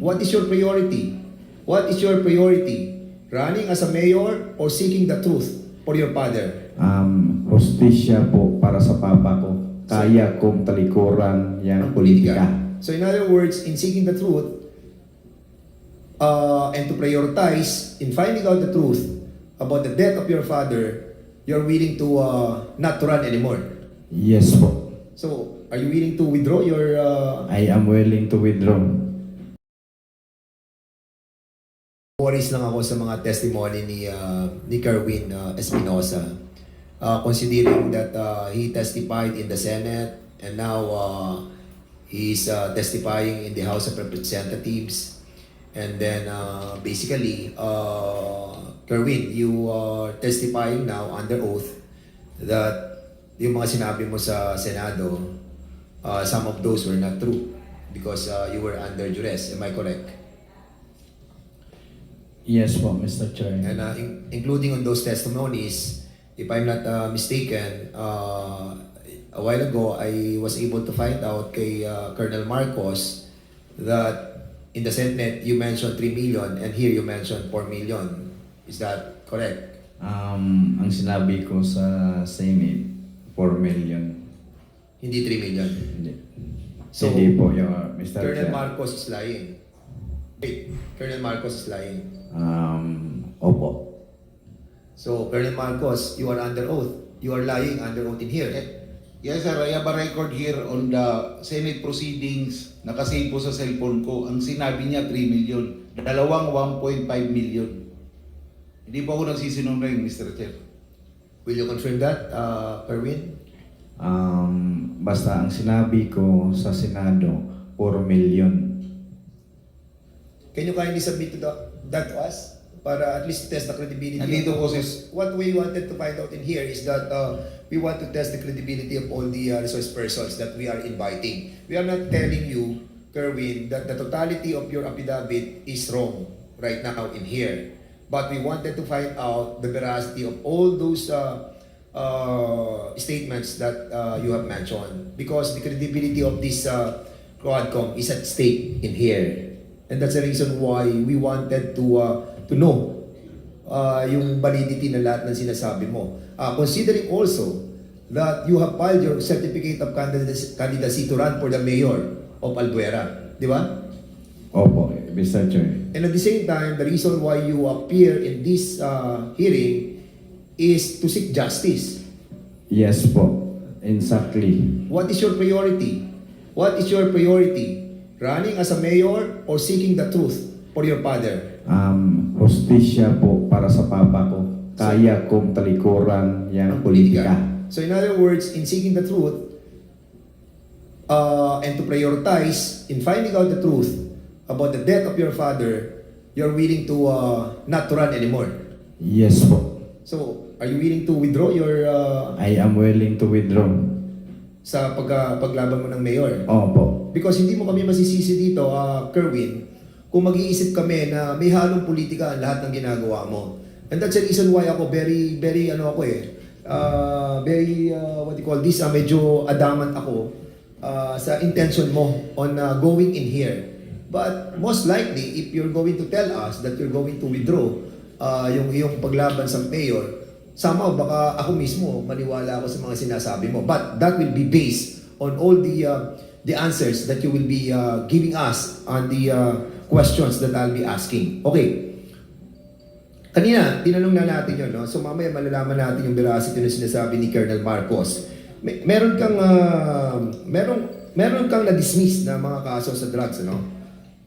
What is your priority? What is your priority? Running as a mayor or seeking the truth for your father? Um, hostisya po para sa papa ko. Kaya kong talikuran Ang yung politika. So in other words, in seeking the truth, uh, and to prioritize in finding out the truth about the death of your father, you're willing to uh, not to run anymore. Yes po. So, are you willing to withdraw your uh, I am willing to withdraw. Worries lang ako sa mga testimony ni uh, ni Kerwin uh, Espinosa. Uh, considering that uh, he testified in the Senate and now uh, he's uh, testifying in the House of Representatives. And then uh, basically, uh, Kerwin, you are testifying now under oath that yung mga sinabi mo sa Senado, uh, some of those were not true because uh, you were under duress. Am I correct? Yes po, Mr. Chair. And uh, in- including on those testimonies, if I'm not uh, mistaken, uh, a while ago, I was able to find out kay uh, Colonel Marcos that in the Senate, you mentioned 3 million and here you mentioned 4 million. Is that correct? Um, ang sinabi ko sa Senate, 4 million. Hindi 3 million. Hindi. So, Hindi po, yung Mr. Colonel Chair. Marcos is lying. Wait, Colonel Marcos is lying. Um, opo. So, Colonel Marcos, you are under oath. You are lying under oath in here. Yes sir, I have a record here on the Senate proceedings. Nakasave po sa cellphone ko. Ang sinabi niya 3 million. Dalawang 1.5 million. Hindi po ako nagsisinungaling, Mr. Chair. Will you confirm that, uh, Kerwin? Um, basta ang sinabi ko sa Senado, 4 million. Can you kindly submit to the, that to us? Para at least test the credibility. Nandito po, sis. What we wanted to find out in here is that uh, we want to test the credibility of all the uh, resource persons that we are inviting. We are not telling you, Kerwin, that the totality of your affidavit is wrong right now in here. But we wanted to find out the veracity of all those uh, uh, statements that uh, you have mentioned. Because the credibility of this uh, Quadcom is at stake in here. And that's the reason why we wanted to uh, to know uh, yung validity ng lahat ng sinasabi mo. Uh, considering also that you have filed your certificate of candidacy, candidacy to run for the mayor of Albuera. Di ba? Opo, Mr. Chair. And at the same time, the reason why you appear in this uh, hearing is to seek justice. Yes po, exactly. What is your priority? What is your priority? Running as a mayor or seeking the truth for your father? Um, hostisya po para sa papa ko. Kaya kong talikuran yung Ang politika. So in other words, in seeking the truth uh, and to prioritize in finding out the truth about the death of your father, you're willing to uh, not to run anymore. Yes po. So, are you willing to withdraw your uh, I am willing to withdraw. sa pagka, paglaban mo ng mayor? Opo. Because hindi mo kami masisisi dito, uh, Kerwin, kung mag-iisip kami na may halong politika ang lahat ng ginagawa mo. And that's the reason why ako very, very, ano ako eh, uh, very, uh, what you call this, uh, medyo adamant ako uh, sa intention mo on uh, going in here. But most likely, if you're going to tell us that you're going to withdraw uh, yung iyong paglaban sa mayor, somehow baka ako mismo maniwala ako sa mga sinasabi mo. But that will be based on all the uh, the answers that you will be uh, giving us on the uh, questions that I'll be asking. Okay. Kanina, tinanong na natin yun, no? So mamaya malalaman natin yung veracity na sinasabi ni Colonel Marcos. May, meron kang, uh, meron, meron kang na-dismiss na mga kaso sa drugs, ano?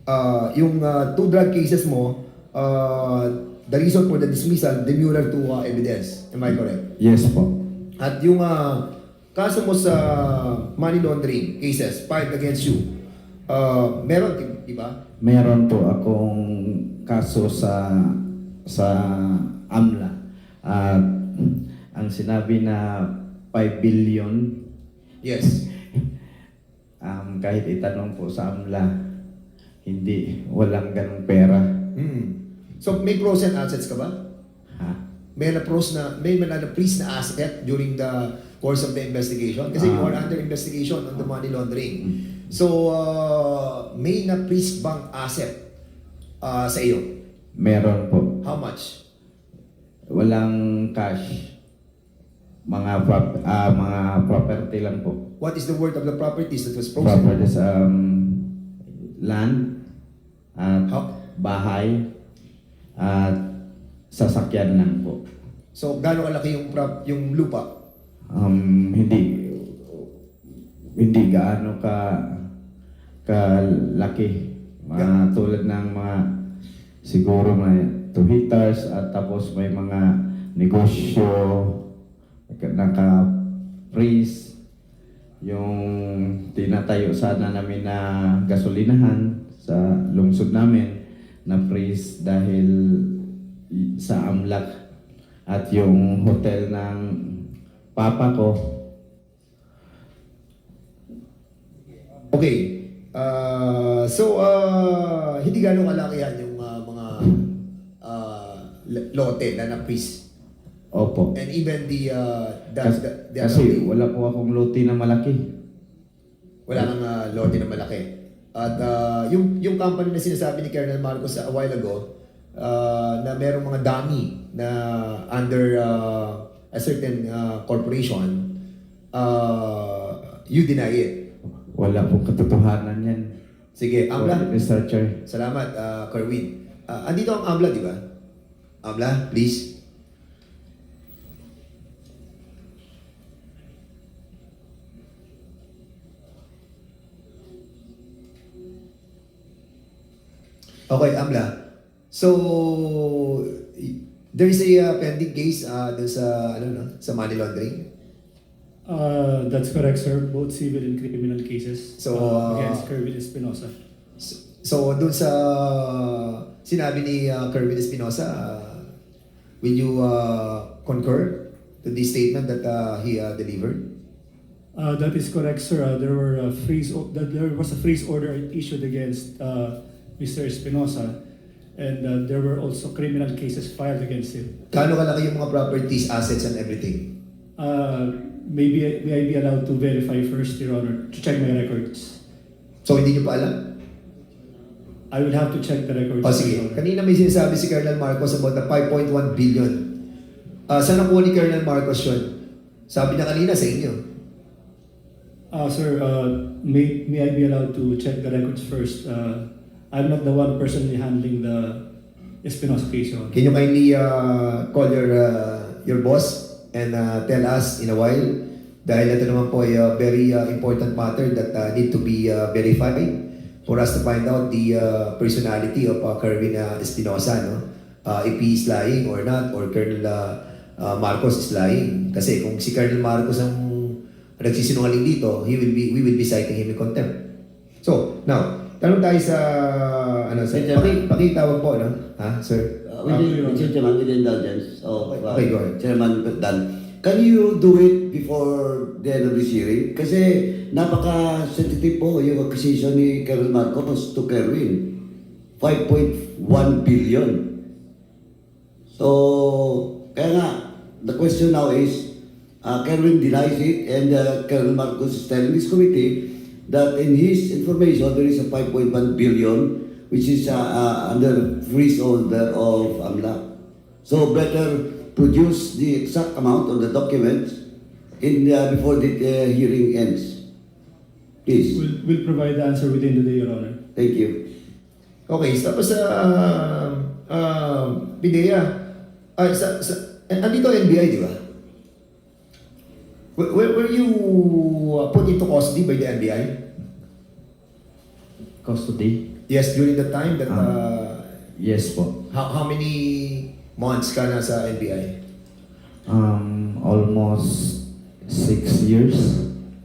Uh, yung uh, two drug cases mo, uh, the reason for the dismissal, demurrer to uh, evidence. Am I correct? Yes po. At yung uh, kaso mo sa money laundering cases filed against you, uh, meron, di- di ba? Meron po akong kaso sa sa AMLA. At ang sinabi na 5 billion, Yes. um, kahit itanong po sa AMLA, hindi, walang ganong pera. Hmm. So may pros and assets ka ba? Ha? May na pros na may man na asset during the course of the investigation kasi you Ah. are under investigation on the money laundering. So, uh, may na-freeze bang asset uh, sa iyo? Meron po. How much? Walang cash. Mga prop, ah, mga property lang po. What is the worth of the properties that was frozen? Properties um land at How? bahay at sasakyan lang po. So, gaano kalaki yung prop, yung lupa? Um, hindi hindi gaano ka kalaki. Mga tulad ng mga siguro may 2 hectares at tapos may mga negosyo naka-freeze yung tinatayo sana namin na gasolinahan sa lungsod namin na freeze dahil sa amlak at yung hotel ng papa ko Okay. Uh, so, uh, hindi gaano kalaki yan yung uh, mga uh, lote na na-freeze. opo And even the, uh, the, Kas- the, the kasi wala po akong luti na malaki wala kang uh, lote na malaki. At uh, yung, yung company na sinasabi ni Colonel Marcos a while ago, uh, na merong mga dummy na under uh, a certain uh, corporation, uh, you deny it. wala pong katotohanan yan Sige, Amla. researcher Salamat, uh, Kerwin. Uh, andito ang Amla, di ba? Amla, please. Okay, Amla. So, there is a uh, pending case uh, dun sa, ano, no, sa money laundering. Uh, that's correct, sir. Both civil and criminal cases So, uh, uh, against Kerwin Espinosa. So, so sa sinabi ni uh, Kerwin Espinosa, uh, will you uh, concur to the statement that uh, he uh, delivered? Uh, that is correct, sir. Uh, there were a freeze. O- that there was a freeze order issued against uh, Mr. Espinosa, and uh, there were also criminal cases filed against him. Gaano kalaki yung mga properties, assets, and everything? Uh, maybe may I be allowed to verify first, Your Honor, to check my records. So hindi nyo pa alam? I will have to check the records. O Your sige, Honor. kanina may sinasabi si Colonel Marcos about the 5.1 billion. Uh, saan nakuha ni Colonel Marcos yun? Sabi niya kanina sa inyo. Uh, sir, uh, may, may I be allowed to check the records first? Uh, I'm not the one personally handling the Espinosa case. Can you kindly uh, call your uh, your boss and uh, tell us in a while? Dahil ito naman po ay uh, very uh, important matter that uh, need to be uh, verified for us to find out the uh, personality of uh, Kerwin uh, Espinosa no? Uh, if he is lying or not or Colonel uh, uh, Marcos is lying. Kasi kung si Colonel Marcos ang nagsisinungaling dito he will be we will be citing him in contempt. So now tanong tayo sa ano sa Medyo- paki, pakitawag po no ha sir Uh, with, the, Mr. Chairman, with the indulgence of uh, Okay, go ahead. Chairman Dan, can you do it before the end of this hearing? Kasi napaka-sensitive po yung acquisition ni Colonel Marcos to Kerwin. 5.1 billion. So, kaya nga, the question now is, uh, Kerwin denies it and uh, Colonel Marcos is telling this committee that in his information there is a 5.1 billion which is uh, uh, under freeze order of AMLA. So better produce the exact amount of the documents in uh, before the uh, hearing ends. Please. We'll, we'll provide the answer within the day, Your Honor. Thank you. Okay, tapos sa uh, uh, Pidea, ah, sa, sa, andito NBI, di ba? Were, were- you uh, put into custody by the NBI? custody Yes, during the time that, Ah. uh, yes po how, how many months ka na sa NBI? um almost six years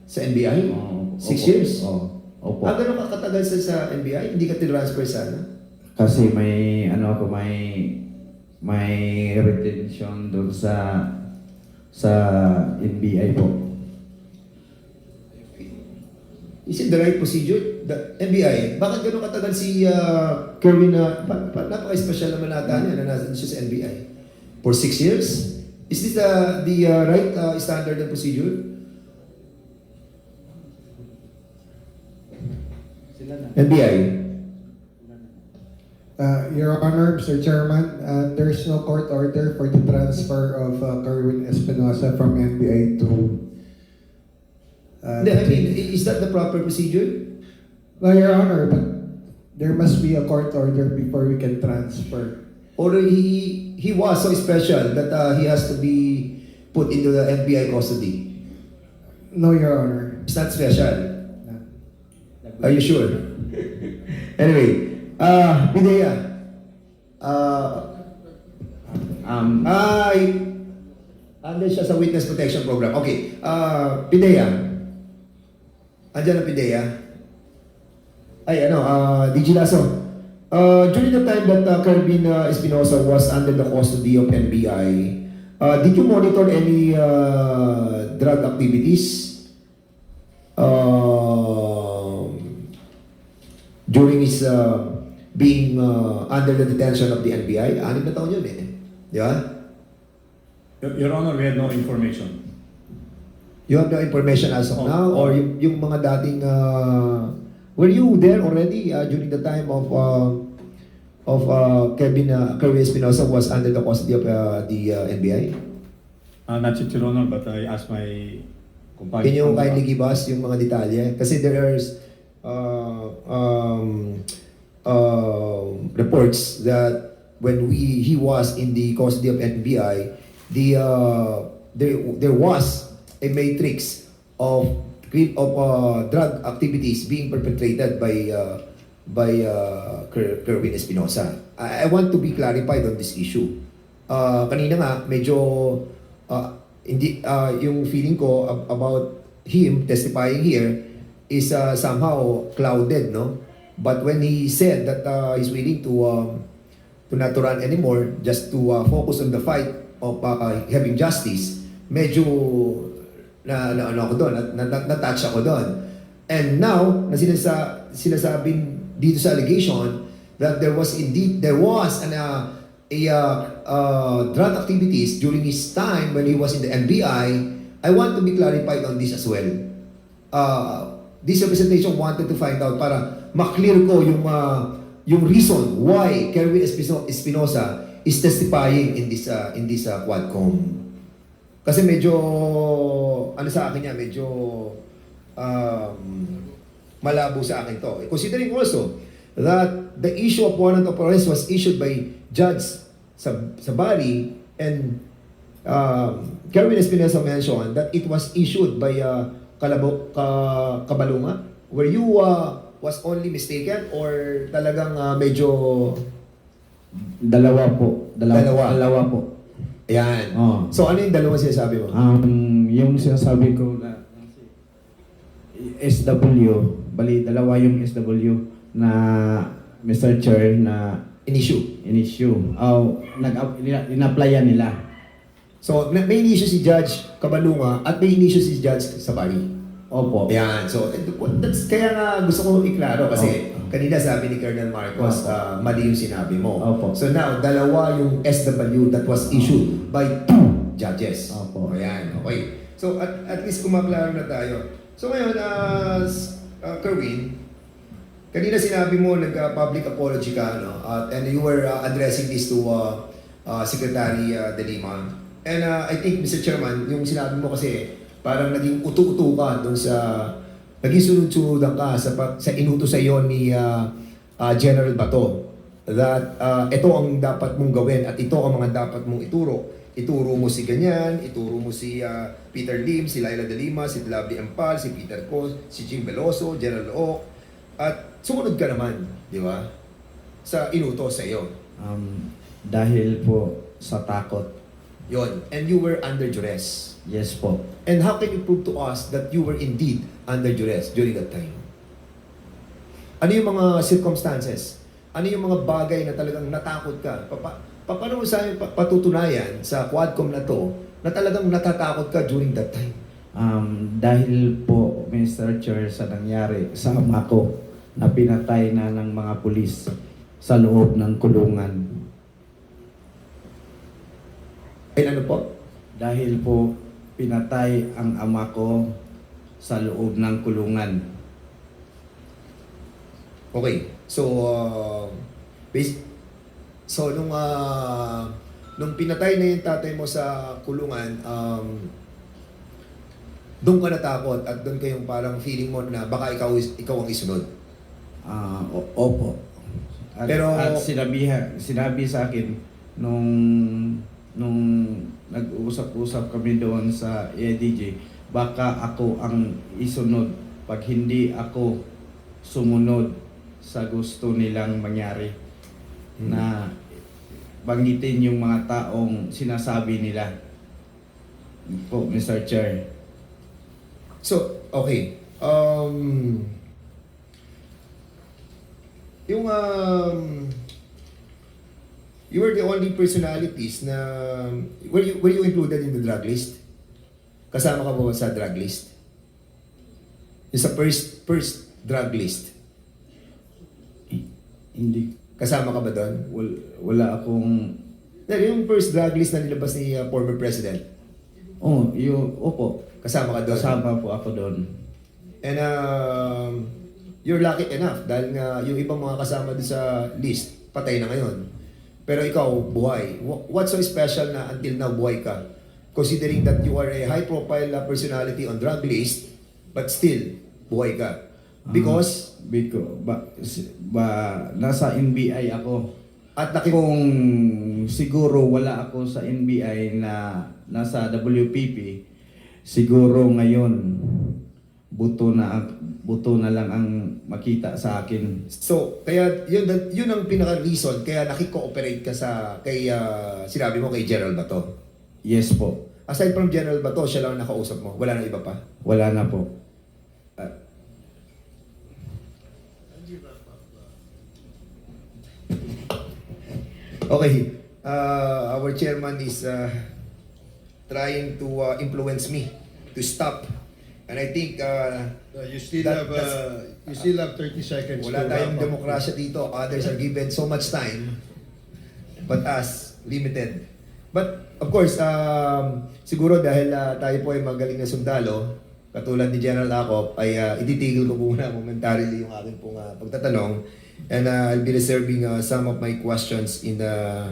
Sa NBI? Oh, Six opo. years? oh, opo Ah, ganun ka katagal sa, sa NBI? Hindi ka tinransfer sana? Kasi may ano ako may may retention doon sa sa NBI po. Is it the right procedure? The NBI, bakit ganun katagal si uh, Kerwin na, pa, pa, napaka-special naman nata niya na nasa siya sa NBI? For six years? Is this the, the uh, right uh, standard and procedure? NBI. Uh, Your Honor, Mr. Chairman, uh, there's no court order for the transfer of uh, Kerwin Espinosa from NBA to. Uh, Hindi, I mean, i- is that the proper procedure? No, Your Honor, but there must be a court order before we can transfer. Or he he was so special that uh, he has to be put into the NBI custody? No, Your Honor. It's not special. Are you sure? anyway, uh, Pidea. Uh, Um, ay, andun siya sa witness protection program. Okay, uh, Pidea. Andiyan na Pidea. Ay, ano, uh, DG Lasso. Uh, during the time that uh, Kervin uh, Espinosa was under the custody of NBI, uh, did you monitor any uh, drug activities um, during his uh, being uh, under the detention of the NBI? Anim na taon yun eh. Di ba? Your, Your Honor, we had no information. You have no information as of Oh. now or yung, yung mga dating uh, were you there already uh, during the time of uh, of uh, Kevin uh, Kerwin Espinosa was under the custody of uh, the uh, NBI? Uh, not yet, Your Honor, but I asked my. Can you kindly give us yung mga detalye? Kasi there's uh, um, uh, reports that when we he was in the custody of NBI, the uh, there there was a matrix of of uh, drug activities being perpetrated by uh, by uh, Ker- Kerwin Espinosa. I, I want to be clarified on this issue. Uh, kanina nga medyo uh, hindi uh, yung feeling ko ab- about him testifying here is uh, somehow clouded, no? But when he said that uh, he's willing to um, to not to run anymore, just to uh, focus on the fight of uh, having justice, medyo na, na ano ako doon, na, na, na-touch ako doon. And now, na sinasa, sinasabing dito sa allegation that there was indeed, there was an, uh, a uh, uh, drug activities during his time when he was in the NBI, I want to be clarified on this as well. Uh, this representation wanted to find out para maklear ko yung uh, yung reason why Kerwin Espino- Espinosa is testifying in this uh, in this uh, Quadcom. Kasi medyo ano sa akin niya, medyo um, malabo sa akin to. Considering also that the issue of warrant of arrest was issued by Judge Sab- Sabari and um, Kerwin Espinosa mentioned that it was issued by uh, Kalabo, ka, Kabalunga. Were you uh, was only mistaken or talagang uh, medyo dalawa po. Dalawa, Dalawa. dalawa po. Ayan. Oh. So ano yung dalawang sinasabi mo? Um, yung sinasabi ko na SW, bali dalawa yung SW na Mr. Chair na In-issue. in-issue. Oh, nag in-applyan nila. So may may in-issue si Judge Kabalunga at may in-issue si Judge Sabari. Opo. Ayan. So eh, that's, kaya nga gusto ko iklaro kasi Opo. kanina sabi ni Colonel Marcos Opo. ah, mali yung sinabi mo. Opo. So now, dalawa yung SW that was issued by two judges. Opo. Ayan. Okay. So at, at least kumaklaro na tayo. So ngayon, uh, uh, Kerwin, kanina sinabi mo nag-public apology ka, no? At and you were uh, addressing this to uh, uh, Secretary uh, De Lima. And uh, I think, Mr. Chairman, yung sinabi mo kasi, parang naging utu-utu ka doon sa, naging sunod-sunudan ka sa, sa inuto sa iyo ni uh, uh, General Bato that uh, ito ang dapat mong gawin at ito ang mga dapat mong ituro. Ituro mo si ganyan, ituro mo si uh, Peter Lim, si Laila De Lima, si Lovely Ampal, si Peter Co, si Jim Veloso, General O, at sumunod ka naman, di ba? Sa inuto sa iyo. Um, dahil po sa takot. Yon. And you were under duress. Yes po. And how can you prove to us that you were indeed under duress during that time? Ano yung mga circumstances? Ano yung mga bagay na talagang natakot ka? Papa, pa, paano mo sa patutunayan sa Quadcom na to na talagang natatakot ka during that time? Um, dahil po, Mr. Chair, sa nangyari sa ama ko na pinatay na ng mga pulis sa loob ng kulungan. And ano po? Dahil po pinatay ang ama ko sa loob ng kulungan. Okay. So, uh, bas- so nung ah, nung pinatay na yung tatay mo sa kulungan, um, doon ka natakot at doon kayong parang feeling mo na baka ikaw ikaw ang isunod. Ah, o- opo. At, Pero- at sinabi, sinabi sa akin nung nung nag-usap-usap kami doon sa EDJ, baka ako ang isunod pag hindi ako sumunod sa gusto nilang mangyari Hmm. na banggitin yung mga taong sinasabi nila po Mr. Chair. So, okay. Um, yung um, you were the only personalities na were you were you included in the drug list? Kasama ka ba sa drug list? Yung sa first first drug list. Hindi Kasama ka ba doon? wala, wala akong Yung first drug list na nilabas ni uh, former president. oh, yung opo, Kasama ka doon. kasama po ako doon. And um, you're lucky enough dahil nga yung ibang mga kasama doon sa list, patay na ngayon. Pero ikaw, buhay. Wh- What's so special na until now buhay ka? Considering that you are a high-profile uh, personality on drug list, but still, buhay ka. Because, Biko, ba, si- ba, nasa NBI ako. at naki- Kung siguro wala ako sa NBI na nasa WPP, siguro ngayon buto na buto na lang ang makita sa akin. So, kaya yun, yun ang pinaka-reason kaya nakikooperate ka sa, kay, uh, sinabi mo kay General Bato. Yes po. Aside from General Bato, siya lang ang nakausap mo. Wala nang iba pa. Wala na po. Ah, Okay. Uh, our chairman is uh, trying to uh, influence me to stop. And I think uh, Uh, you still That- have, uh, you still have 30 seconds. wala to tayong wrap up. demokrasya dito. Others are given so much time. But us, limited. But of course, um, siguro dahil uh, tayo po ay magaling na sundalo, katulad ni General Acop, ay uh, ititigil ko muna momentarily yung aking pong uh, pagtatanong. And uh, I'll be reserving uh, some of my questions in the,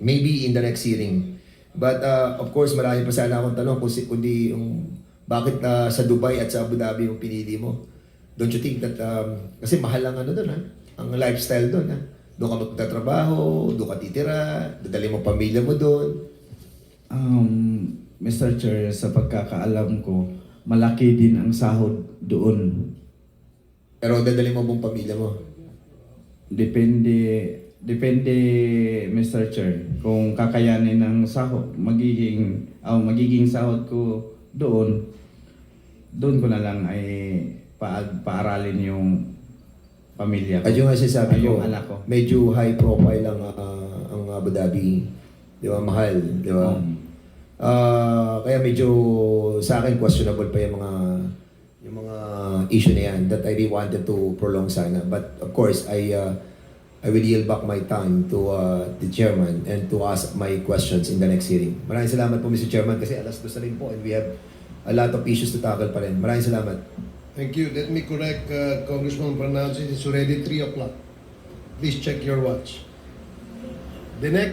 maybe in the next hearing. But uh, of course, marami pa sana akong tanong kung si- kundi yung bakit uh, sa Dubai at sa Abu Dhabi yung pinili mo. Don't you think that, um, kasi mahal ang ano doon ha, ang lifestyle doon ha. Doon ka magtatrabaho, doon ka titira, dadali mo pamilya mo doon. Um, Mr. Chair, sa pagkakaalam ko, malaki din ang sahod doon. Pero dadali mo buong pamilya mo. Depende, depende Mr. Chair, kung kakayanin ng sahod, magiging, oh, magiging sahod ko doon, doon ko na lang ay pa, paaralin yung pamilya ko. At yung nga sinasabi ko, yung anak ko. medyo high profile ang, ah, ang Abu Dhabi. Di ba? Mahal. Di ba? Um, Ah, kaya medyo sa akin questionable pa yung mga yung mga issue na yan that I really wanted to prolong sana. But of course, I uh, I will yield back my time to uh, the chairman and to ask my questions in the next hearing. Maraming salamat po Mr. Chairman kasi alas dos na rin po and we have a lot of issues to tackle pa rin. Maraming salamat. Thank you. Let me correct uh, Congressman Fernandez. It's already 3 o'clock. Please check your watch. The next